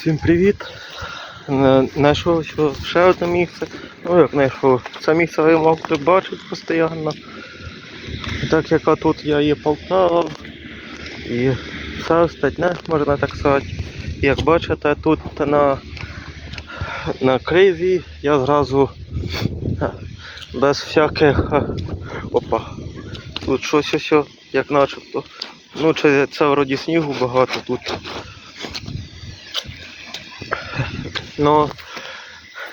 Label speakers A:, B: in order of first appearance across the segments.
A: Всім привіт! Е, Знайшов ще одне місце. Ну як знайшов. Це місце ви можете бачити постійно. Так як тут я є полтав і все остальне, можна так сказати. Як бачите, тут на, на кризі я зразу е, без всяких. е, Опа. Тут щось ось, як начебто. Ну, чи це вроді снігу багато тут. Ну,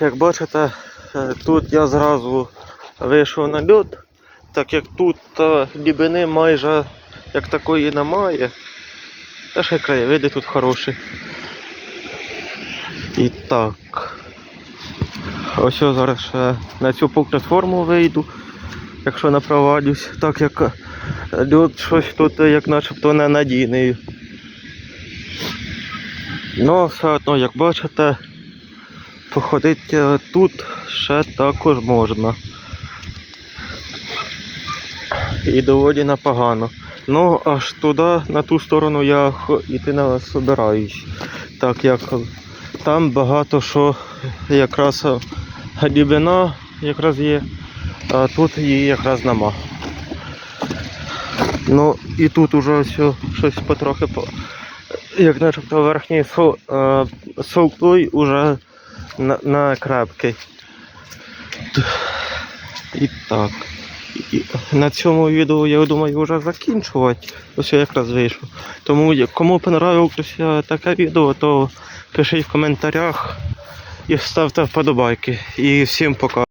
A: як бачите, е, тут я зразу вийшов на льот, так як тут е, глибини майже як такої немає. Та ще краєвиди тут хороші. І так. Ось я зараз на цю платформу вийду, якщо не провалюсь, так як е, щось тут е, як начебто ненадійний. Ну, все одно, як бачите, походити е, тут ще також можна. І доволі непогано. Ну, аж туди, на ту сторону я йти не собираюсь. Так як там багато що якраз е, глибина якраз є, а тут її якраз нема. Ну і тут уже все, щось потрохи по, як начебто верхній сол, е, солтой уже на, на крапкий. І так. І на цьому відео я думаю вже закінчувати. Ось я якраз вийшов. Тому кому понравилося таке відео, то пишіть в коментарях і ставте вподобайки. І всім пока.